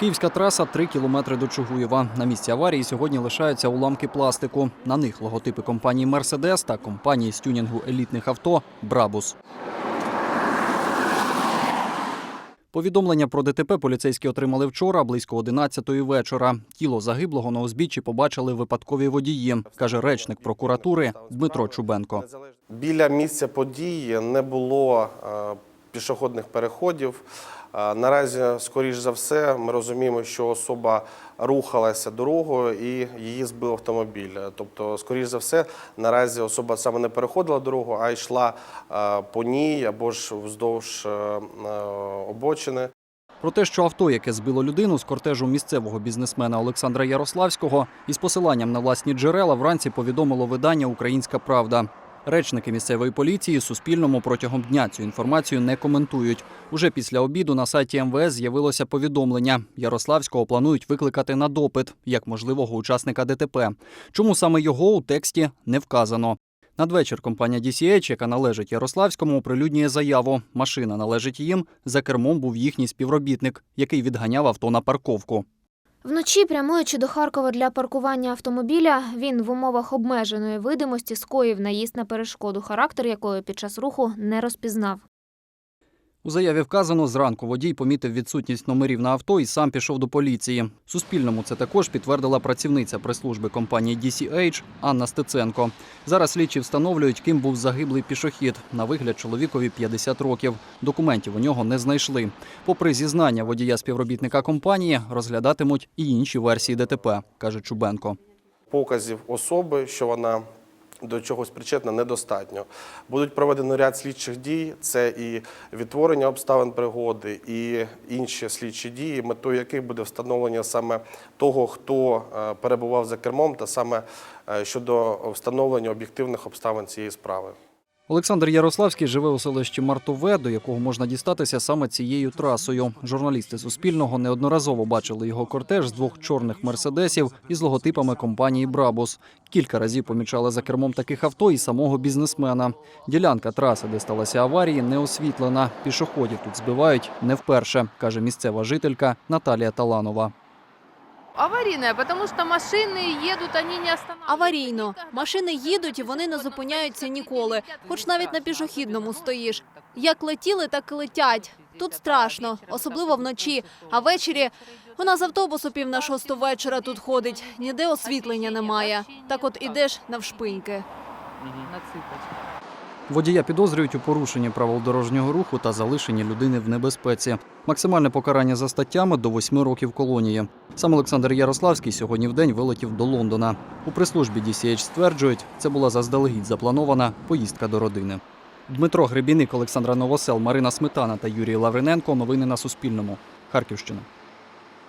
Київська траса 3 кілометри до Чугуєва. На місці аварії сьогодні лишаються уламки пластику. На них логотипи компанії Мерседес та компанії з тюнінгу елітних авто Брабус. Повідомлення про ДТП поліцейські отримали вчора близько 11-ї вечора. Тіло загиблого на узбіччі побачили випадкові водії, каже речник прокуратури Дмитро Чубенко. Біля місця події не було е, пішохідних переходів. Наразі, скоріш за все, ми розуміємо, що особа рухалася дорогою і її збив автомобіль. Тобто, скоріш за все, наразі особа саме не переходила дорогу, а йшла по ній або ж вздовж е, е, обочини. Про те, що авто, яке збило людину з кортежу місцевого бізнесмена Олександра Ярославського, із посиланням на власні джерела вранці повідомило видання Українська Правда. Речники місцевої поліції Суспільному протягом дня цю інформацію не коментують. Уже після обіду на сайті МВС з'явилося повідомлення. Ярославського планують викликати на допит як можливого учасника ДТП. Чому саме його у тексті не вказано. Надвечір компанія DCH, яка належить Ярославському, оприлюднює заяву. Машина належить їм. За кермом був їхній співробітник, який відганяв авто на парковку. Вночі, прямуючи до Харкова для паркування автомобіля, він в умовах обмеженої видимості скоїв наїзд на перешкоду, характер якої під час руху не розпізнав. У заяві вказано, зранку водій помітив відсутність номерів на авто і сам пішов до поліції. Суспільному це також підтвердила працівниця прес-служби компанії DCH Анна Стеценко. Зараз слідчі встановлюють, ким був загиблий пішохід. На вигляд чоловікові 50 років. Документів у нього не знайшли. Попри зізнання водія співробітника компанії, розглядатимуть і інші версії ДТП, каже Чубенко. показів особи, що вона до чогось причетна, недостатньо. Будуть проведено ряд слідчих дій. Це і відтворення обставин пригоди, і інші слідчі дії, метою яких буде встановлення саме того, хто е, перебував за кермом, та саме е, щодо встановлення об'єктивних обставин цієї справи. Олександр Ярославський живе у селищі Мартове, до якого можна дістатися саме цією трасою. Журналісти Суспільного неодноразово бачили його кортеж з двох чорних мерседесів із логотипами компанії Брабус. Кілька разів помічали за кермом таких авто і самого бізнесмена. Ділянка траси, де сталася аварії, не освітлена. Пішоходів тут збивають не вперше, каже місцева жителька Наталія Таланова. Аварийная, потому что машины едут, они не останавливаются. Аварійно. Машини їдуть і вони не зупиняються ніколи, хоч навіть на пішохідному стоїш. Як летіли, так і летять. Тут страшно, особливо вночі. А ввечері у нас автобус о пів на шосту вечора тут ходить. Ніде освітлення немає. Так от ідеш навшпиньки. На цыпочках. Водія підозрюють у порушенні правил дорожнього руху та залишенні людини в небезпеці. Максимальне покарання за статтями до восьми років колонії. Сам Олександр Ярославський сьогодні в день вилетів до Лондона. У прес-службі DCH стверджують, це була заздалегідь запланована поїздка до родини. Дмитро Гребіник, Олександра Новосел, Марина Сметана та Юрій Лавриненко. Новини на Суспільному. Харківщина.